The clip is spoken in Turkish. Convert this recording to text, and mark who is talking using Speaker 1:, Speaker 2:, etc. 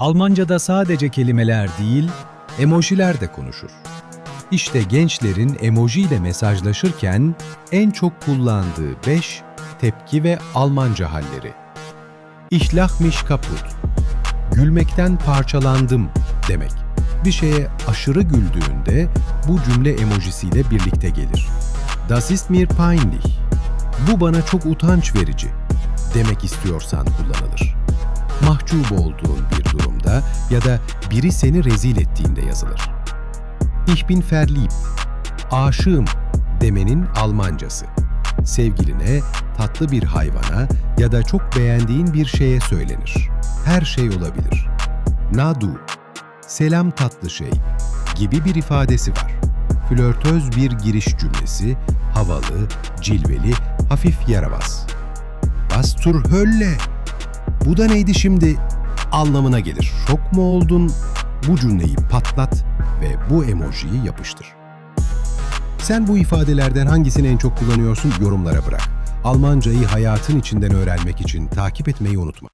Speaker 1: Almanca'da sadece kelimeler değil, emojiler de konuşur. İşte gençlerin emoji ile mesajlaşırken en çok kullandığı 5 tepki ve Almanca halleri. Ich lach mich kaputt. Gülmekten parçalandım demek. Bir şeye aşırı güldüğünde bu cümle emojisiyle birlikte gelir. Das ist mir peinlich. Bu bana çok utanç verici demek istiyorsan kullanılır. Mahcup olduğun bir durumda ya da biri seni rezil ettiğinde yazılır. Ich bin verliebt. Aşığım demenin Almancası. Sevgiline, tatlı bir hayvana ya da çok beğendiğin bir şeye söylenir. Her şey olabilir. Nadu, selam tatlı şey gibi bir ifadesi var. Flörtöz bir giriş cümlesi, havalı, cilveli, hafif yaramaz. Was zur Hölle? Bu da neydi şimdi? Anlamına gelir. Şok mu oldun? Bu cümleyi patlat ve bu emojiyi yapıştır. Sen bu ifadelerden hangisini en çok kullanıyorsun yorumlara bırak. Almancayı hayatın içinden öğrenmek için takip etmeyi unutma.